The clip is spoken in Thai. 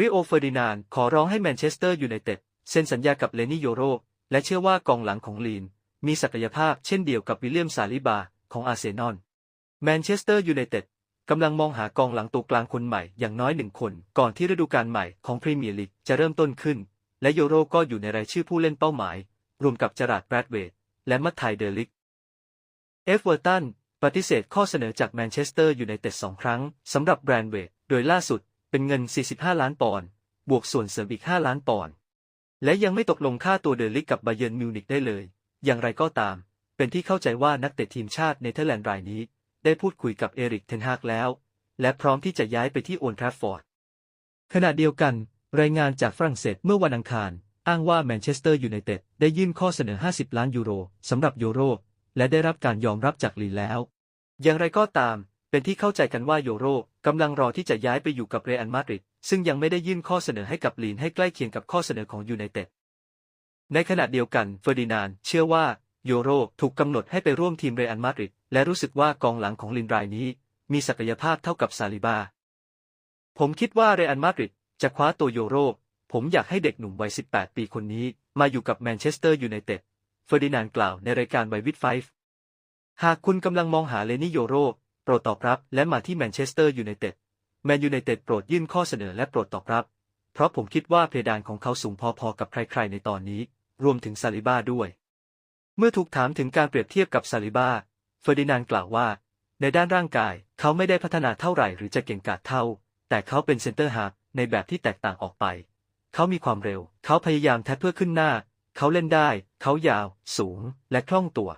ริโอเฟอร์ดินานขอร้องให้แมนเชสเตอร์ยูไนเต็ดเซ็นสัญญากับเลนี่โยโร และเชื่อว่ากองหลังของลีน มีศักยภาพเช่นเดียวกับวิลเลียมซาลิบาของอาร์เซนอลแมนเชสเตอร์ยูไนเต็ดกำลังมองหากองหลังตัวกลางคนใหม่อย่างน้อยหนึ่งคน ก่อนที่ฤดูกาลใหม่ของพรีเมียร์ลีกจะเริ่มต้นขึ้น และโยโรก็อยู่ในรายชื่อผู้เล่นเป้าหมาย รวมกับจาราดแบรดเวดและมัตไทเดลิก เอฟเวอร์ตันปฏิเสธข้อเสนอจากแมนเชสเตอร์ยูไนเต็ดสองครั้งสำหรับแบรนด์เวดโดยล่าสุด เป็นเงิน 45 ล้านปอนด์ บวกส่วนเสริมอีก 5 ล้านปอนด์ และยังไม่ตกลงค่าตัวเดลิกกับบาเยิร์นมิวนิกได้เลย อย่างไรก็ตาม เป็นที่เข้าใจว่านักเตะทีมชาติเนเธอร์แลนด์รายนี้ ได้พูดคุยกับเอริกเทนฮากแล้ว และพร้อมที่จะย้ายไปที่โอลแทราฟฟอร์ด ขณะเดียวกัน รายงานจากฝรั่งเศสเมื่อวันอังคาร อ้างว่าแมนเชสเตอร์ยูไนเต็ดได้ยื่นข้อเสนอ 50 ล้านยูโรสำหรับโยโรและได้รับการยอมรับจากลีแล้ว อย่างไรก็ตาม เป็นที่เข้าใจกันว่าโยโรกำลังรอที่จะย้ายไปอยู่กับเรอัลมาดริดซึ่งยังไม่ได้ยื่นข้อเสนอให้กับลีนให้ใกล้เคียงกับข้อเสนอของยูไนเต็ด ในขณะเดียวกันเฟอร์ดินานเชื่อว่าโยโรถูกกำหนดให้ไปร่วมทีมเรอัลมาดริดและรู้สึกว่ากองหลังของลินรายนี้ มีศักยภาพเท่ากับซาลิบา ผมคิดว่าเรอัลมาดริดจะคว้าตัวโยโรผมอยากให้เด็กหนุ่มวัย 18 ปีคนนี้ มาอยู่กับแมนเชสเตอร์ยูไนเต็ด เฟอร์ดินานกล่าวในรายการไววิดไฟฟ์หากคุณกำลังมองหาเลนี่โยโร โปรดตอบรับ และมาที่แมนเชสเตอร์ยูไนเต็ดแมนยูไนเต็ดโปรดยื่นข้อเสนอและโปรดตอบรับ เพราะผมคิดว่าเพดานของเขาสูงพอๆกับใครๆในตอนนี้ รวมถึงซาลิบาด้วย เมื่อถูกถามถึงการเปรียบเทียบกับซาลิบาเฟอร์ดินานด์กล่าวว่า ในด้านร่างกายเขาไม่ได้พัฒนาเท่าไหร่หรือจะเก่งกาจเท่า แต่เขาเป็นเซนเตอร์ฮาร์ในแบบที่แตกต่างออกไป เขามีความเร็ว เขาพยายามแทะเพื่อขึ้นหน้า เขาเล่นได้ เขายาว สูง และคล่องตัว